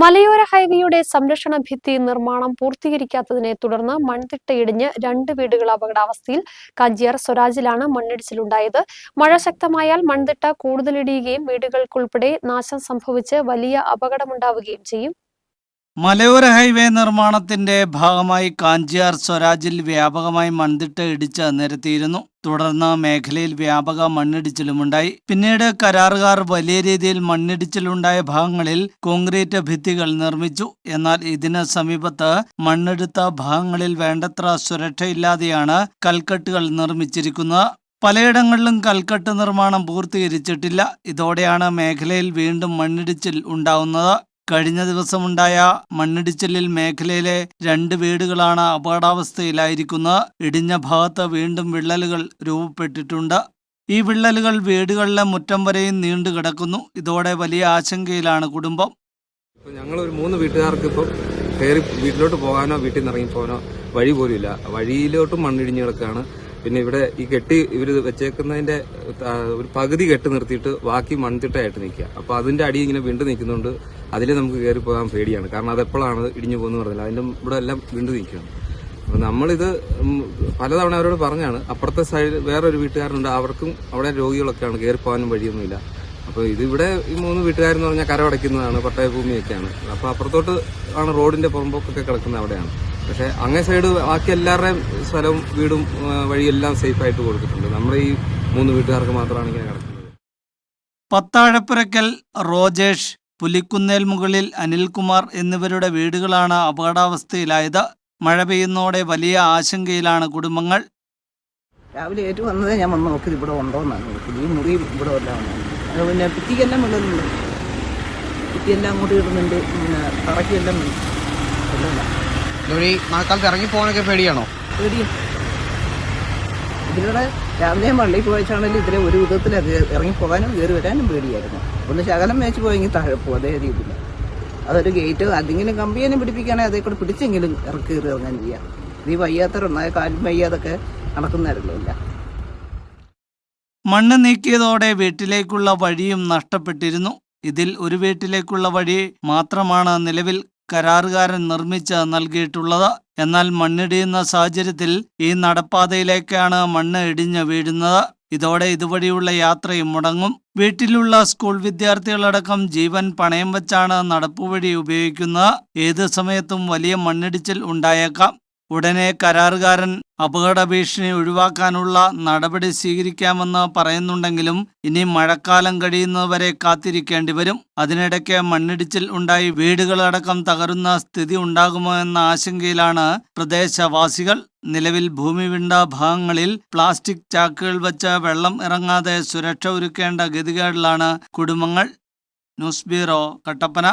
മലയോര ഹൈവേയുടെ സംരക്ഷണ ഭിത്തി നിർമ്മാണം പൂർത്തീകരിക്കാത്തതിനെ തുടർന്ന് മൺതിട്ടയിടിഞ്ഞ് രണ്ട് വീടുകൾ അപകടാവസ്ഥയിൽ കഞ്ചിയാർ സ്വരാജിലാണ് മണ്ണിടിച്ചിലുണ്ടായത്. മഴ ശക്തമായാൽ മൺതിട്ട കൂടുതലിടിയുകയും വീടുകൾക്കുൾപ്പെടെ നാശം സംഭവിച്ച് വലിയ അപകടമുണ്ടാവുകയും ചെയ്യും. മലയോര ഹൈവേ നിർമ്മാണത്തിന്റെ ഭാഗമായി കാഞ്ചിയാർ സ്വരാജിൽ വ്യാപകമായി മൺതിട്ട ഇടിച്ച് നിരത്തിയിരുന്നു. തുടർന്ന് മേഖലയിൽ വ്യാപക മണ്ണിടിച്ചിലുമുണ്ടായി. പിന്നീട് കരാറുകാർ വലിയ രീതിയിൽ മണ്ണിടിച്ചിലുണ്ടായ ഭാഗങ്ങളിൽ കോൺക്രീറ്റ് ഭിത്തികൾ നിർമ്മിച്ചു. എന്നാൽ ഇതിന് സമീപത്ത് മണ്ണെടുത്ത ഭാഗങ്ങളിൽ വേണ്ടത്ര സുരക്ഷയില്ലാതെയാണ് കൽക്കെട്ടുകൾ നിർമ്മിച്ചിരിക്കുന്നത്. പലയിടങ്ങളിലും കൽക്കെട്ട് നിർമ്മാണം പൂർത്തീകരിച്ചിട്ടില്ല. ഇതോടെയാണ് മേഖലയിൽ വീണ്ടും മണ്ണിടിച്ചിൽ ഉണ്ടാവുന്നത്. കഴിഞ്ഞ ദിവസമുണ്ടായ മണ്ണിടിച്ചിലിൽ മേഖലയിലെ രണ്ട് വീടുകളാണ് അപകടാവസ്ഥയിലായിരിക്കുന്നത് ഇടിഞ്ഞ ഭാഗത്ത് വീണ്ടും വിള്ളലുകൾ രൂപപ്പെട്ടിട്ടുണ്ട്. ഈ വിള്ളലുകൾ വീടുകളിലെ മുറ്റം വരെയും നീണ്ടു കിടക്കുന്നു. ഇതോടെ വലിയ ആശങ്കയിലാണ് കുടുംബം. ഞങ്ങൾ ഒരു മൂന്ന് വീട്ടുകാർക്ക് ഇപ്പം കയറി വീട്ടിലോട്ട് പോകാനോ വീട്ടിൽ നിന്ന് ഇറങ്ങി പോകാനോ വഴി പോലും ഇല്ല വഴിയിലോട്ടും മണ്ണിടിഞ്ഞ് കിടക്കുകയാണ്. പിന്നെ ഇവിടെ ഈ കെട്ടി ഇവർ വെച്ചേക്കുന്നതിന്റെ ഒരു പകുതി കെട്ട് നിർത്തിയിട്ട് ബാക്കി മൺതിട്ടായിട്ട് നിൽക്കുക. അപ്പോൾ അതിന്റെ അടി ഇങ്ങനെ വീണ്ടു നിൽക്കുന്നുണ്ട് അതിൽ നമുക്ക് കയറി പോകാൻ പേടിയാണ്. കാരണം അത് എപ്പോഴാണ് ഇടിഞ്ഞു പോകുന്നത് പറഞ്ഞില്ല. അതിന്റെ ഇവിടെ എല്ലാം വീണ്ടു നിൽക്കുകയാണ്. അപ്പൊ നമ്മളിത് പലതവണ അവരോട് പറഞ്ഞാണ്. അപ്പുറത്തെ സൈഡ് വേറൊരു വീട്ടുകാരുണ്ട് അവർക്കും അവിടെ രോഗികളൊക്കെയാണ്. കയറി പോകാനും വഴിയൊന്നുമില്ല. അപ്പോൾ ഇതിവിടെ ഈ മൂന്ന് വീട്ടുകാരെന്ന് പറഞ്ഞാൽ കരമടയ്ക്കുന്നതാണ് പട്ടയഭൂമിയൊക്കെയാണ്. അപ്പോൾ അപ്പുറത്തോട്ട് ആണ് റോഡിന്റെ പുറമ്പോക്കൊക്കെ കിടക്കുന്നത് അവിടെയാണ്. പക്ഷേ അങ്ങേ സൈഡ് ബാക്കി എല്ലാവരുടെയും സ്ഥലവും വീടും വഴിയെല്ലാം സേഫ് ആയിട്ട് കൊടുത്തിട്ടുണ്ട്. നമ്മുടെ ഈ മൂന്ന് വീട്ടുകാർക്ക് മാത്രമാണ് ഇങ്ങനെ കിടക്കുന്നത് പത്താഴപ്പുരക്കൽ റോജേഷ് പുലിക്കുന്നേൽ മുകളിൽ അനിൽകുമാർ എന്നിവരുടെ വീടുകളാണ് അപകടാവസ്ഥയിലായത്. മഴ പെയ്യുന്നതോടെ വലിയ ആശങ്കയിലാണ് കുടുംബങ്ങൾ. രാവിലെ ഏറ്റു വന്നത് ഞാൻ വന്ന് നോക്കിയത് ഇവിടെ ഉണ്ടോ എന്നാണ് ഈ മുറി ഇവിടെ എല്ലാം അത് പിന്നെ ഭിത്തിക്കെല്ലാം വെള്ളുന്നുണ്ട് ഭിത്തിയെല്ലാം അങ്ങോട്ട് ഇടുന്നുണ്ട്. പിന്നെ തറയ്ക്കെല്ലാം വെള്ളമില്ല ഈ മഴക്കാലത്ത് ഇറങ്ങി പോകാനൊക്കെ പേടിയാണോ? പേടിയ. ഇതിലൂടെ രാവിലെയും പള്ളി പോയച്ചാണെങ്കിലും ഇതിലെ ഒരു വിധത്തിൽ അത് ഇറങ്ങി പോകാനും കയറി വരാനും പേടിയായിരുന്നു. ഒന്ന് ശകലം മേച്ച് പോയെങ്കിൽ താഴെ പോകും അതേ രീതിയിൽ അതൊരു ഗേറ്റ് അതിങ്ങനെ കമ്പിയെല്ലാം പിടിപ്പിക്കുകയാണെങ്കിൽ അതേ കൂടെ പിടിച്ചെങ്കിലും ഇറക്കി കയറി ഇറങ്ങാൻ ചെയ്യാം. ഇത് ഈ വയ്യാത്തവരുണ്ടായ കാലും വയ്യാതൊക്കെ നടക്കുന്നവരല്ലോ ഇല്ല മണ്ണ് നീക്കിയതോടെ വീട്ടിലേക്കുള്ള വഴിയും നഷ്ടപ്പെട്ടിരുന്നു. ഇതിൽ ഒരു വീട്ടിലേക്കുള്ള വഴി മാത്രമാണ് നിലവിൽ കരാറുകാരൻ നിർമ്മിച്ച് നൽകിയിട്ടുള്ളത്. എന്നാൽ മണ്ണിടിയുന്ന സാഹചര്യത്തിൽ ഈ നടപ്പാതയിലേക്കാണ് മണ്ണ് ഇടിഞ്ഞ് വീഴുന്നത്. ഇതോടെ ഇതുവഴിയുള്ള യാത്രയും മുടങ്ങും. വീട്ടിലുള്ള സ്കൂൾ വിദ്യാർത്ഥികളടക്കം ജീവൻ പണയം വെച്ചാണ് നടപ്പുവഴി ഉപയോഗിക്കുന്നത്. ഏത് സമയത്തും വലിയ മണ്ണിടിച്ചിൽ ഉണ്ടായേക്കാം. ഉടനെ കരാറുകാരൻ അപകട ഭീഷണി ഒഴിവാക്കാനുള്ള നടപടി സ്വീകരിക്കാമെന്ന് പറയുന്നുണ്ടെങ്കിലും ഇനി മഴക്കാലം കഴിയുന്നതുവരെ കാത്തിരിക്കേണ്ടി വരും. അതിനിടയ്ക്ക് മണ്ണിടിച്ചിൽ ഉണ്ടായി വീടുകളടക്കം തകരുന്ന സ്ഥിതി ഉണ്ടാകുമോ എന്ന ആശങ്കയിലാണ് പ്രദേശവാസികൾ. നിലവിൽ ഭൂമി വിണ്ട ഭാഗങ്ങളിൽ പ്ലാസ്റ്റിക് ചാക്കുകൾ വച്ച് വെള്ളം ഇറങ്ങാതെ സുരക്ഷ ഒരുക്കേണ്ട ഗതികേടിലാണ് കുടുംബങ്ങൾ. News bureau Kattappana.